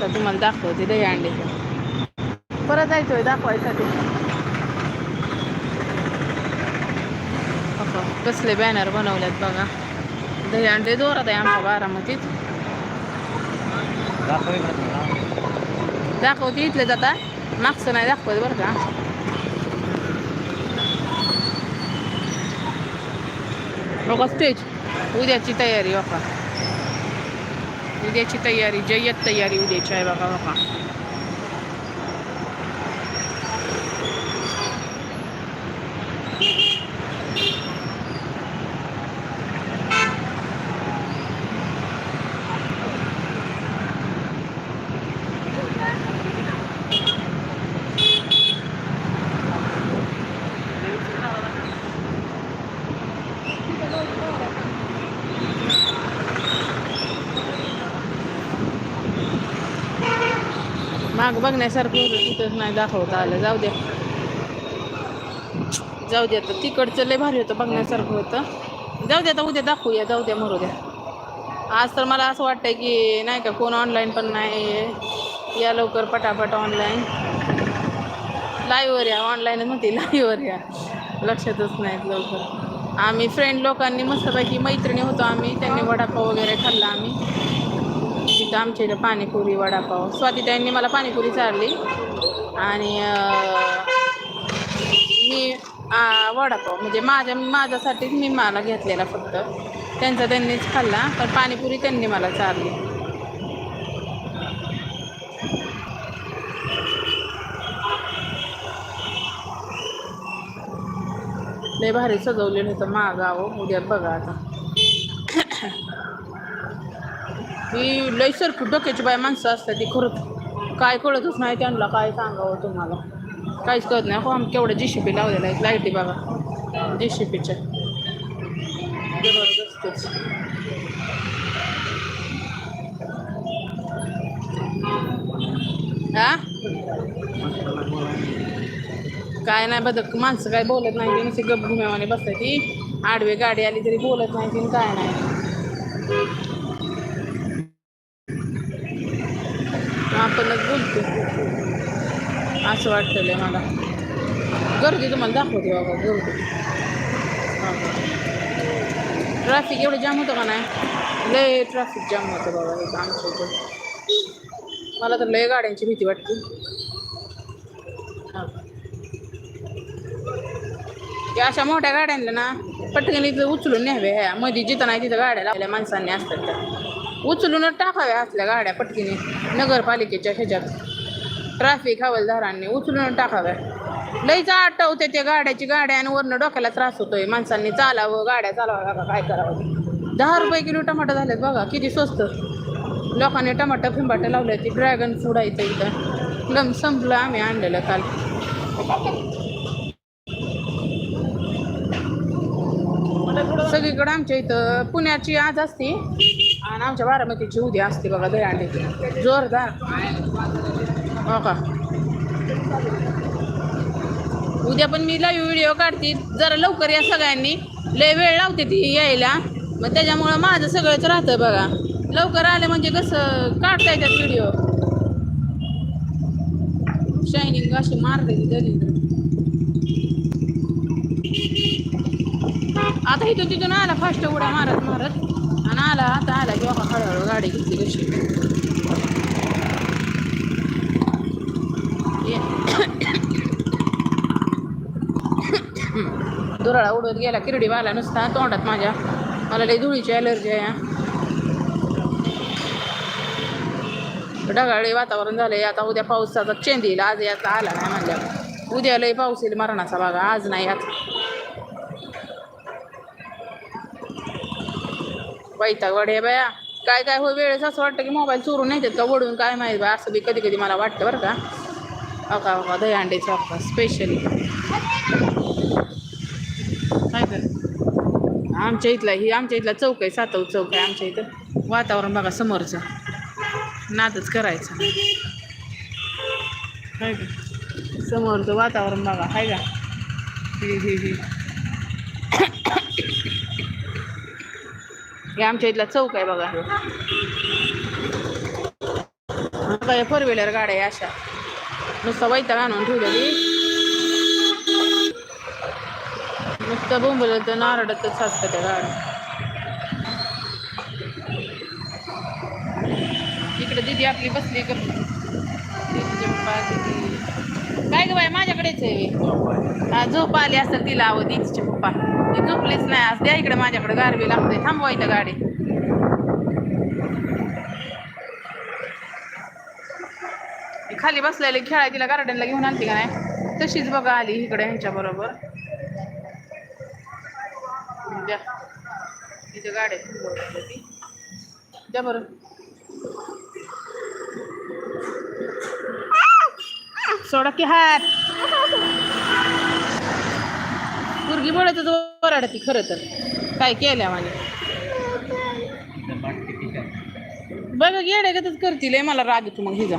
आता तुम्हाला दाखवते दही अंड्याचं परत जायचोय दाखवायसाठी. कसले बॅनर बनवल्यात बघा. दही अंडे जोरात आहे आमच्या बारामतीत. दाखवते इथले जाता. मागचं नाही दाखवत बरं का. बघा स्टेज उद्याची तयारी बापा उद्याची तयारी जय्यत तयारी उद्याची आहे बघा बघा माग बघण्यासारखं होतं तिथंच नाही दाखवता आलं. जाऊ द्या. जाऊ द्या तर तिकडचं लय भारी होतं बघण्यासारखं होतं. जाऊ द्या आता उद्या दाखवूया जाऊ द्या मरू द्या. आज तर मला असं वाटतंय की नाही का कोण ऑनलाईन पण नाही आहे. या लवकर पटापट ऑनलाईन लाईव्हवर या ऑनलाईनच म्हणते लाईव्हवर या. लक्षातच नाहीत लवकर. आम्ही फ्रेंड लोकांनी मस्तपैकी मैत्रिणी होतो आम्ही त्यांनी वडापाव वगैरे खाल्ला आम्ही. इथं आमच्या इथं पाणीपुरी वडापाव. स्वातीताईंनी मला पाणीपुरी चारली. आणि मी वडापाव. म्हणजे माझ्या माझ्यासाठीच मी मला घेतलेला फक्त. त्यांचा त्यांनीच खाल्ला पण पाणीपुरी त्यांनी मला चारली. लय भारी सजवलेलं होतं मागावं उद्या बघा आता. ही लयसर सरकी डोक्याची बाय माणसं असतात ती खरंच. काय कळतच नाही त्यांना काय सांगावं तुम्हाला. काहीच कळत नाही. हो आम्ही केवढं जी शी पी लावलेलं आहे. लाईटी बघा. जी शी पीच्या जबरदस्तच. हा काय नाही बदक. माणसं काय बोलत नाही. नुसती गप घुम्यावाने बसतात ती. आडवी गाडी आली तरी बोलत नाही ती काय नाही आपणच बोलतो असं वाटतंय मला. गर्दी तुम्हाला दाखवते बाबा गर्दी. ट्रॅफिक एवढं जाम होतं का नाही? लय ट्रॅफिक जाम होतं बाबा हे आमच्या इथं. मला तर लय गाड्यांची भीती वाटते. हा. अशा मोठ्या गाड्यांना ना पटकन इथं उचलून न्यावे. ह्या मध्ये जिथं नाही तिथं गाड्या लावल्या माणसांनी असतात त्या. उचलूनच टाकाव्या असल्या गाड्या पटकीने नगरपालिकेच्या ह्याच्यात. ट्रॅफिक हवालदारांनी उचलून टाकाव्या लईच आटवते त्या गाड्याची गाड्या आणि वरनं डोक्याला त्रास होतोय. माणसांनी चालावं गाड्या चालवाव्या का काय करावं. दहा रुपये किलो टमाटर झालेत बघा किती स्वस्त. लोकांनी टमाटर फिंबाटं लावले ती ड्रॅगन फूड आहे इथं इथं. लम संपलं आम्ही आणलेलं काल. सगळीकडे आमच्या इथं पुण्याची आज असते. आणि आमच्या बारामतीची उद्या असते बघा दहीहंडीची. जोरदार. हो का? उद्या पण मी लाईव्ह व्हिडिओ काढते. जरा लवकर या सगळ्यांनी. लय वेळ लावते ती यायला. मग त्याच्यामुळं माझं सगळंच राहतं बघा. लवकर आले म्हणजे कसं काढता येतात व्हिडिओ शायनिंग अशी मारते ती दरी आता इथून तिथून आला फास्ट उड्या मारत मारत. आणि आला आता आला की बाबा हळूहळू गाडी घेतली कशी. दुराळा उडवत गेला किरडी वाला नुसता तोंडात माझ्या. मला लई धुळीची ॲलर्जी आहे ढगाळी वातावरण झालंय आता उद्या पावसाचा चेंज येईल आज याचा आला नाही म्हणल्यावर. उद्या लई पाऊस येईल मरणाचा बघा आज नाही आता. वैताग वाढे बाया. काय काय हो वेळेस असं वाटतं की मोबाईल चोरून येतात का ओढून काय माहीत बा असं बी कधी कधी मला वाटतं बरं का. अका अका दही अंड्याचा अका स्पेशली काय तर आमच्या इथला ही आमच्या इथला चौक आहे सातव चौक आहे आमच्या इथं. वातावरण बघा समोरचं. नादच करायचं. काय का? समोरचं वातावरण बघा हाय का? हे आमच्या इथला चौक आहे बघा. फोर व्हीलर गाड्या आहे अशा. नुसतं वैताग आणून ठेवलेली. नुसतं बोंबलं तर नारडतच असतं त्या गाड्या इकडे दिदी आपली बसली कर काय ग बाय माझ्याकडेच आहे. हा, झोप आली असेल तिला आवं दीदीचे पप्पा. ती झोपलीच नाही आज. द्या इकडे माझ्याकडे गारवी लागते थांबवायचं गाडी. खाली बसलेली खेळाय तिला गार्डनला घेऊन आणते का नाही? तशीच बघा आली इकडे ह्यांच्याबरोबर द्या. तिथे गाड्या ती द्या बरं. सोडा की हात. मुलगी बोलत ओरडती खरं तर. काय केल्या माझ्या बघ येडे का करतील. मला राग येतो मग हिजा.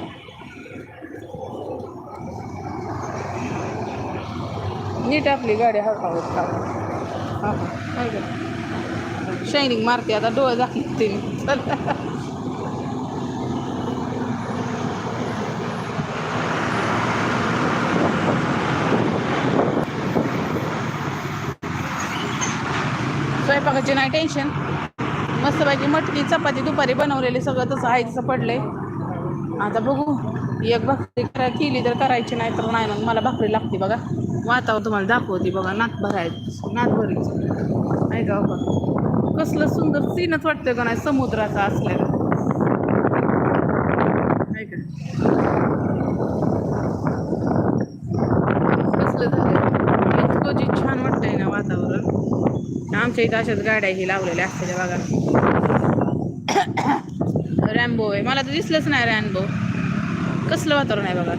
नीट आपली गाडी हळकावत खाऊ काय गं? शायनिंग मारते आता डोळे दाखवते मी. स्वयंपाकाची नाही टेन्शन मस्तपैकी मटकी चपाती दुपारी बनवलेली सगळं तसं आहे तसं पडलंय. आता बघू. एक भाकरी करा केली तर करायची नाही तर नाही मग मला भाकरी लागते बघा. वातावरण तुम्हाला दाखवते बघा नात भरायचं. नात भरायचं. नाही का बघा? कसलं सुंदर सीनच वाटतं का नाही? समुद्राचा असलेला ऐका कसलं झालं? इतकं जे छान वाटतंय ना वातावरण. आमच्या इथं अशाच गाड्या ही लावलेल्या असतात बघा. रॅम्बो आहे. मला तर दिसलंच नाही रॅम्बो. कसलं वातावरण आहे बघा?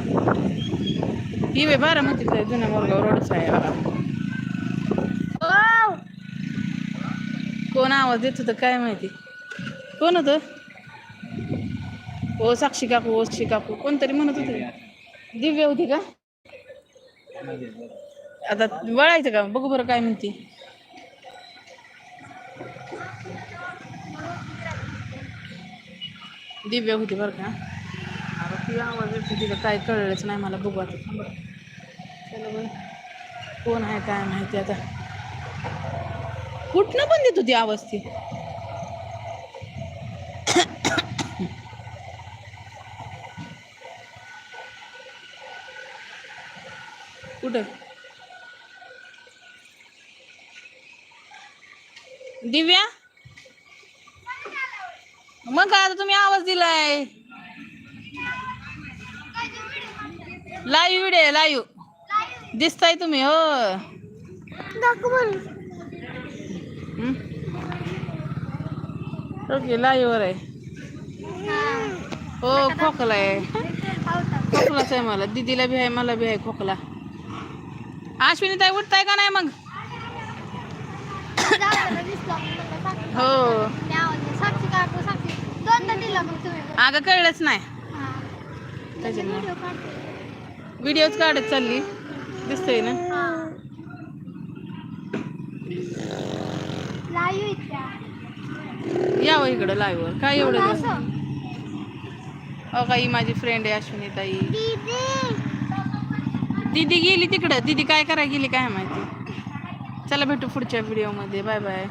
ही वे बारामतीचं आहे जुन्या मोरगाव रोडच आहे बघा! कोण आवाज देत होतं काय माहिती कोण होतं ओ साक्षी काकू ओ साक्षी काकू कोणतरी म्हणत होते दिव्य होती का आता वळायचं का बघू बरं काय म्हणते दिव्य होती बरं का किती ती आवाज येतो तिथं? काय कळलंच नाही मला बघू आता. थांबा. चला कोण आहे काय माहिती आता. कुठनं पण देत होती आवाज ती. कुठं? दिव्या? मग आता तुम्ही आवाज दिलाय? लाईव्ह व्हिडिओ लाईव्ह दिसताय तुम्ही हो? ओके लाईव्हवर आहे. हो खोकला आहे. खोकलाच आहे मला. दीदीला बी आहे मला बी आहे खोकला. अश्विनी ताई उठताय का नाही मग? हो. अगं कळलंच नाही. व्हिडिओच काढत चालली दिसतंय ना। हा. लाईव्ह. यावं इकडं लाईव्हवर काय एवढं काही माझी फ्रेंड आहे अश्विनी ताई दीदी. दीदी गेली तिकडं. दीदी काय करायला गेली काय माहिती? चला भेटू पुढच्या व्हिडिओमध्ये बाय बाय